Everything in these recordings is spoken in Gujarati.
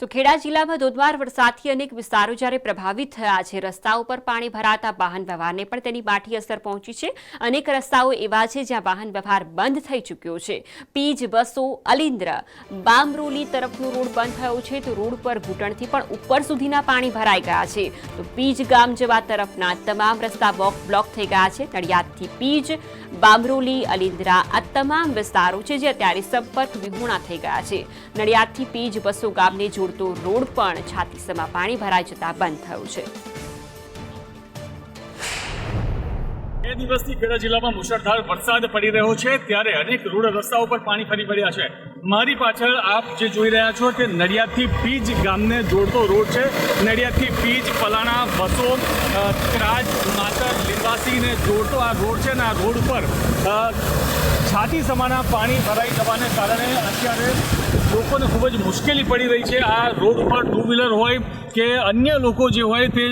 તો ખેડા જિલ્લામાં ધોધમાર વરસાદથી અનેક વિસ્તારો જ્યારે પ્રભાવિત થયા છે, રસ્તાઓ પર પાણી ભરાતા વાહન વ્યવહારને પણ તેની માઠી અસર પહોંચી છે. અનેક રસ્તાઓ એવા છે જ્યાં વાહન વ્યવહાર બંધ થઈ ચૂક્યો છે. પીજ, બસો, અલિન્દ્ર, બામરોલી તરફનો રોડ બંધ થયો છે તો રોડ પર ઘૂંટણથી પણ ઉપર સુધીના પાણી ભરાઈ ગયા છે. તો પીજ ગામ જવા તરફના તમામ રસ્તા બ્લોક બ્લોક થઈ ગયા છે. નડિયાદથી પીજ, બામરોલી, અલિન્દ્રા આ તમામ વિસ્તારો છે જે અત્યારે સંપર્ક વિહોણા થઈ ગયા છે. નડિયાદથી પીજ, બસો ગામને જોડતો રોડ પણ છાતીસમાં પાણી ભરાઈ જતા બંધ થયો છે. બે દિવસથી ખેડા જિલ્લામાં મુશળધાર વરસાદ પડી રહ્યો છે, ત્યારે અનેક રોડ રસ્તાઓ પર પાણી ફરી વળ્યા છે. મારી પાછળ આપ જે જોઈ રહ્યા છો તે નડિયાદથી પીજ ગામને જોડતો રોડ છે. નડિયાદથી પીજ, પલાણા વસો ક્રાજ માતર લીંબાસીને જોડતો આ રોડ છે ને આ રોડ પર છાતી સમાના પાણી ભરાઈ જવાને કારણે અત્યારે લોકોને ખૂબ જ મુશ્કેલી પડી રહી છે. આ રોડ ઉપર ટુ વ્હીલર હોય કે અન્ય લોકો જે હોય તે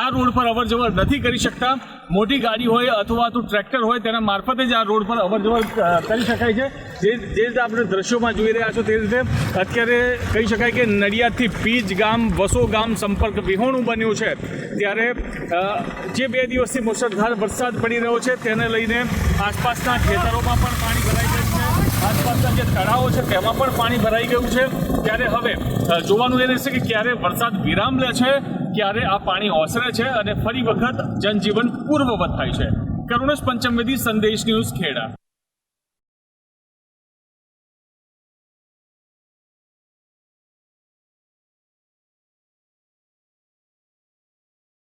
આ રોડ પર અવર જવર નથી કરી શકતા. મોટી ગાડી હોય અથવા તો ટ્રેક્ટર હોય, તેના મારફતે જ આ રોડ પર અવર જવર કરી શકાય છે. જે જે રીતે આપણે દ્રશ્યોમાં જોઈ રહ્યા છો તે રીતે અત્યારે કહી શકાય કે નડિયાદથી પીજ ગામ, વસો ગામ સંપર્ક વિહોણું બન્યું છે. ત્યારે જે બે દિવસથી મુશળધાર વરસાદ પડી રહ્યો છે, તેને લઈને આસપાસના ખેતરોમાં પણ પાણી ભરાઈ ગયું છે. આસપાસના જે તળાવો છે, તેમાં પણ પાણી ભરાઈ ગયું છે. ત્યારે હવે જોવાનું એ રહેશે કે ક્યારે વરસાદ વિરામ લે છે ક્યારે આ પાણી ઓસરે છે અને ફરી વખત જનજીવન પૂર્વવત થાય છે. કરુણેશ પંચમવેદી સંદેશ ન્યૂઝ ખેડા.